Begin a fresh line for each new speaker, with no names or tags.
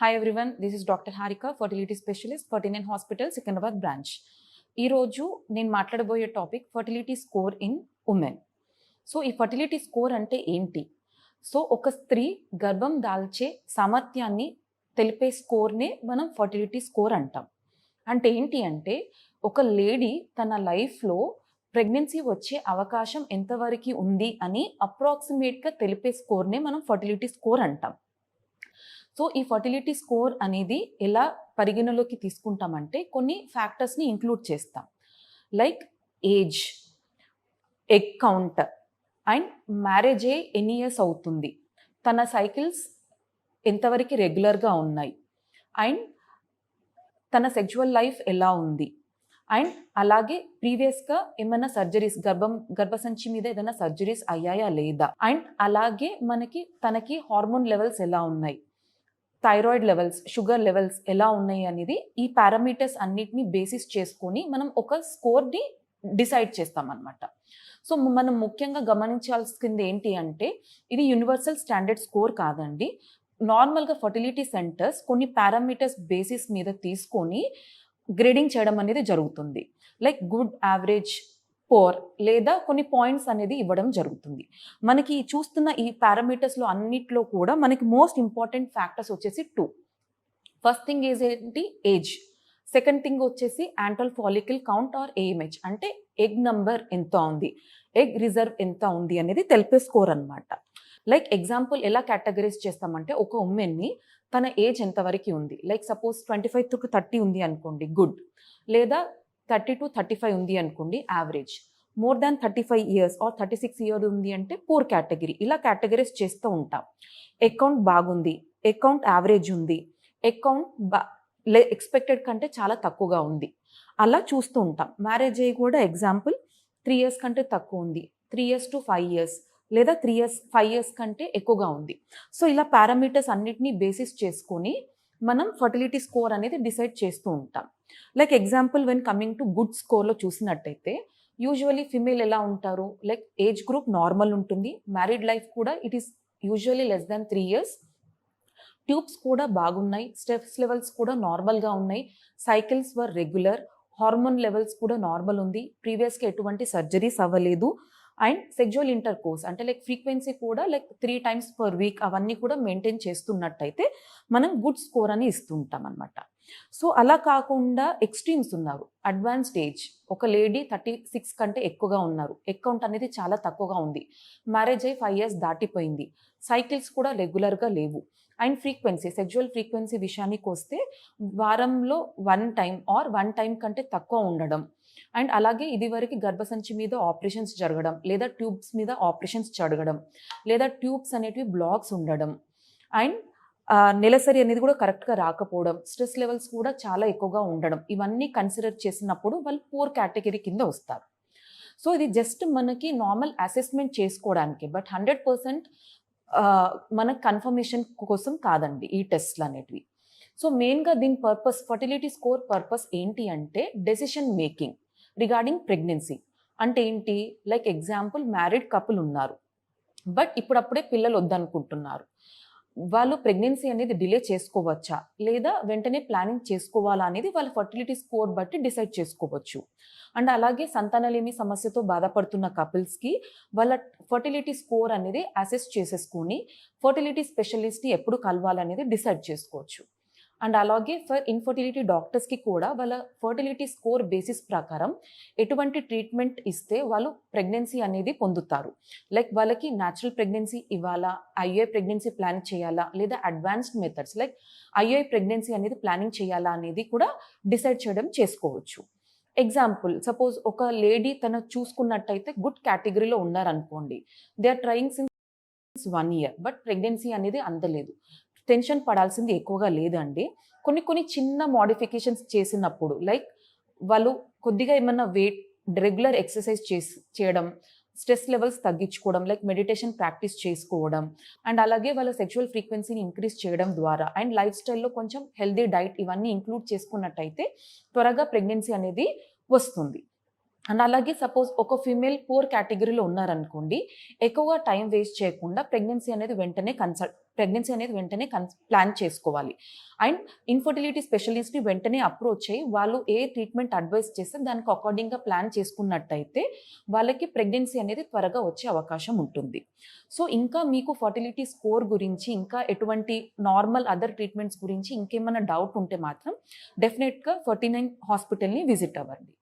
Hi everyone this is doctor Harika fertility specialist Ferty nine hospital Secunderabad branch ఈరోజు నేను మాట్లాడబోయే topic fertility score in women so ఈ fertility score అంటే ఏంటి? So ఒక స్త్రీ గర్భం దాల్చే సామర్థ్యాన్ని తెలిపే స్కోర్నే మనం ఫర్టిలిటీ స్కోర్ అంటాం. అంటే ఏంటి అంటే ఒక లేడీ తన లైఫ్లో ప్రెగ్నెన్సీ వచ్చే అవకాశం ఎంతవరకు ఉంది అని అప్రాక్సిమేట్గా తెలిపే స్కోర్నే మనం ఫర్టిలిటీ స్కోర్ అంటాం. సో ఈ ఫర్టిలిటీ స్కోర్ అనేది ఎలా పరిగణలోకి తీసుకుంటామంటే కొన్ని ఫ్యాక్టర్స్ని ఇంక్లూడ్ చేస్తాం. Like age egg count and marriage ఏ ఎన్ని ఇయర్స్ అవుతుంది? తన సైకిల్స్ ఎంతవరకు రెగ్యులర్గా ఉన్నాయి? అండ్ తన సెక్చువల్ లైఫ్ ఎలా ఉంది? అండ్ అలాగే ప్రీవియస్గా ఏమైనా సర్జరీస్ గర్భం గర్భసంచి మీద ఏదైనా సర్జరీస్ అయ్యాయా లేదా? అండ్ అలాగే మనకి తనకి హార్మోన్ లెవెల్స్ ఎలా ఉన్నాయి? థైరాయిడ్ లెవెల్స్ షుగర్ లెవెల్స్ ఎలా ఉన్నాయి అనేది ఈ పారామీటర్స్ అన్నిటిని బేసిస్ చేసుకొని మనం ఒక స్కోర్ని డిసైడ్ చేస్తాం సో మనం ముఖ్యంగా గమనించాల్సింది ఏంటి అంటే ఇది యూనివర్సల్ స్టాండర్డ్ స్కోర్ కాదండి. నార్మల్గా ఫర్టిలిటీ సెంటర్స్ కొన్ని పారామీటర్స్ బేసిస్ మీద తీసుకొని గ్రేడింగ్ చేయడం అనేది జరుగుతుంది. లైక్ గుడ్ యావరేజ్ పోర్ లేదా కొన్ని పాయింట్స్ అనేది ఇవ్వడం జరుగుతుంది. మనకి చూస్తున్న ఈ పారామీటర్స్లో అన్నిట్లో కూడా మనకి మోస్ట్ ఇంపార్టెంట్ ఫ్యాక్టర్స్ వచ్చేసి టూ ఫస్ట్ థింగ్ ఈజ్ ఏంటి? ఏజ్ సెకండ్ థింగ్ వచ్చేసి antral follicle count or AMH అంటే ఎగ్ నంబర్ ఎంత ఉంది? ఎగ్ రిజర్వ్ ఎంత ఉంది అనేది తెలిపే స్కోర్ అనమాట లైక్ ఎగ్జాంపుల్ ఎలా కేటగరైజ్ చేస్తామంటే ఒక ఉమెన్ని తన ఏజ్ ఎంతవరకు ఉంది? Like suppose twenty five to thirty ఉంది అనుకోండి గుడ్ లేదా థర్టీ టు థర్టీ ఫైవ్ ఉంది అనుకోండి average more than thirty five years or thirty six year ఉంది అంటే పూర్ కేటగిరీ ఇలా కేటగిరీస్ చేస్తూ ఉంటాం. అకౌంట్ బాగుంది అకౌంట్ యావరేజ్ ఉంది అకౌంట్ బా లే ఎక్స్పెక్టెడ్ కంటే చాలా తక్కువగా ఉంది. అలా చూస్తూ ఉంటాం. మ్యారేజ్ అయ్యి కూడా ఎగ్జాంపుల్ త్రీ ఇయర్స్ కంటే తక్కువ ఉంది three years to five years లేదా త్రీ ఇయర్స్ ఫైవ్ ఇయర్స్ కంటే ఎక్కువగా ఉంది. సో ఇలా పారామీటర్స్ అన్నిటినీ బేసిస్ చేసుకొని మనం ఫర్టిలిటీ స్కోర్ అనేది డిసైడ్ చేస్తూ ఉంటాం. Like example when coming to good స్కోర్లో చూసినట్టయితే యూజువలీ ఫిమేల్ ఎలా ఉంటారు? లైక్ ఏజ్ గ్రూప్ నార్మల్ ఉంటుంది. మ్యారీడ్ లైఫ్ కూడా it is usually less than three years tubes కూడా బాగున్నాయి. స్టెప్స్ లెవెల్స్ కూడా నార్మల్గా ఉన్నాయి. Cycles were regular hormone levels కూడా నార్మల్ ఉంది. ప్రీవియస్గా ఎటువంటి సర్జరీస్ అవ్వలేదు. అండ్ సెక్జువల్ ఇంటర్ కోర్స్ అంటే లైక్ ఫ్రీక్వెన్సీ కూడా like three times per week అవన్నీ కూడా మెయింటైన్ చేస్తున్నట్టయితే మనం గుడ్ స్కోర్ అని ఇస్తుంటాం అనమాట సో అలా కాకుండా ఎక్స్ట్రీమ్స్ ఉన్నారు. అడ్వాన్స్డ్ ఏజ్ ఒక లేడీ థర్టీ సిక్స్ కంటే ఎక్కువగా ఉన్నారు. అకౌంట్ అనేది చాలా తక్కువగా ఉంది. మ్యారేజ్ అయ్యి ఫైవ్ ఇయర్స్ దాటిపోయింది. సైకిల్స్ కూడా రెగ్యులర్గా లేవు. అండ్ ఫ్రీక్వెన్సీ సెక్జువల్ ఫ్రీక్వెన్సీ విషయానికి వస్తే వారంలో one time or one time కంటే తక్కువ ఉండడం. అండ్ అలాగే ఇది వరకు గర్భసంచి మీద ఆపరేషన్స్ జరగడం లేదా ట్యూబ్స్ మీద ఆపరేషన్స్ జరగడం లేదా ట్యూబ్స్ అనేటివి బ్లాక్స్ ఉండడం. అండ్ నెలసరి అనేది కూడా కరెక్ట్గా రాకపోవడం స్ట్రెస్ లెవెల్స్ కూడా చాలా ఎక్కువగా ఉండడం ఇవన్నీ కన్సిడర్ చేసినప్పుడు వాళ్ళు పూర్ కేటగిరీ కింద వస్తారు. సో ఇది జస్ట్ మనకి నార్మల్ అసెస్మెంట్ చేసుకోవడానికి బట్ హండ్రెడ్ పర్సెంట్ మన కన్ఫర్మేషన్ కోసం కాదండి ఈ టెస్ట్లు అనేటివి. సో మెయిన్గా దీని పర్పస్ ఫర్టిలిటీ స్కోర్ పర్పస్ ఏంటి అంటే డెసిషన్ మేకింగ్. రిగార్డింగ్ ప్రెగ్నెన్సీ అంటే ఏంటి? లైక్ ఎగ్జాంపుల్ మ్యారీడ్ కపుల్ ఉన్నారు. బట్ ఇప్పుడప్పుడే పిల్లలు వద్దనుకుంటున్నారు. వాళ్ళు ప్రెగ్నెన్సీ అనేది డిలే చేసుకోవచ్చా? లేదా వెంటనే ప్లానింగ్ చేసుకోవాలా అనేది వాళ్ళ ఫర్టిలిటీ స్కోర్ బట్టి డిసైడ్ చేసుకోవచ్చు. అండ్ అలాగే సంతానలేమి సమస్యతో బాధపడుతున్న కపుల్స్కి వాళ్ళ ఫర్టిలిటీ స్కోర్ అనేది అసెస్ చేసేసుకొని ఫర్టిలిటీ స్పెషలిస్ట్ని ఎప్పుడు కలవాలనేది డిసైడ్ చేసుకోవచ్చు. అండ్ అలాగే ఫర్ ఇన్ఫర్టిలిటీ డాక్టర్స్కి కూడా వాళ్ళ ఫర్టిలిటీ స్కోర్ బేసిస్ ప్రకారం ఎటువంటి ట్రీట్మెంట్ ఇస్తే వాళ్ళు ప్రెగ్నెన్సీ అనేది పొందుతారు. లైక్ వాళ్ళకి న్యాచురల్ ప్రెగ్నెన్సీ ఇవ్వాలా? ఐఏ ప్రెగ్నెన్సీ ప్లాన్ చేయాలా? లేదా advanced methods like IA pregnancy అనేది ప్లానింగ్ చేయాలా అనేది కూడా డిసైడ్ చేయడం చేసుకోవచ్చు. ఎగ్జాంపుల్ సపోజ్ ఒక లేడీ తన చూసుకున్నట్టయితే గుడ్ కేటగిరీలో ఉన్నారనుకోండి. They are trying since one year but pregnancy అనేది అందలేదు. టెన్షన్ పడాల్సింది ఎక్కువగా లేదండి. కొన్ని కొన్ని చిన్న మోడిఫికేషన్స్ చేసినప్పుడు లైక్ వాళ్ళు కొద్దిగా ఏమన్నా వెయిట్ రెగ్యులర్ ఎక్సర్సైజ్ చేసి చేయడం స్ట్రెస్ లెవెల్స్ తగ్గించుకోవడం లైక్ మెడిటేషన్ ప్రాక్టీస్ చేసుకోవడం అండ్ అలాగే వాళ్ళ సెక్షువల్ ఫ్రీక్వెన్సీని ఇంక్రీజ్ చేయడం ద్వారా అండ్ లైఫ్ స్టైల్లో కొంచెం హెల్దీ డైట్ ఇవన్నీ ఇంక్లూడ్ చేసుకున్నట్టయితే త్వరగా ప్రెగ్నెన్సీ అనేది వస్తుంది. అండ్ అలాగే సపోజ్ ఒక ఫీమేల్ పూర్ కేటగిరీలో ఉన్నారనుకోండి ఎక్కువగా టైం వేస్ట్ చేయకుండా ప్రెగ్నెన్సీ అనేది వెంటనే కన్సల్ట్ ప్రెగ్నెన్సీ అనేది వెంటనే కన్ ప్లాన్ చేసుకోవాలి. అండ్ ఇన్ఫర్టిలిటీ స్పెషలిస్ట్ని వెంటనే అప్రోచ్ అయ్యి వాళ్ళు ఏ ట్రీట్మెంట్ అడ్వైస్ చేస్తే దానికి అకార్డింగ్గా ప్లాన్ చేసుకున్నట్టయితే వాళ్ళకి ప్రెగ్నెన్సీ అనేది త్వరగా వచ్చే అవకాశం ఉంటుంది. సో ఇంకా మీకు ఫర్టిలిటీ స్కోర్ గురించి ఇంకా ఎటువంటి నార్మల్ అదర్ ట్రీట్మెంట్స్ గురించి ఇంకేమైనా డౌట్ ఉంటే మాత్రం డెఫినెట్గా ఫర్టీ నైన్ హాస్పిటల్ని విజిట్ అవ్వండి.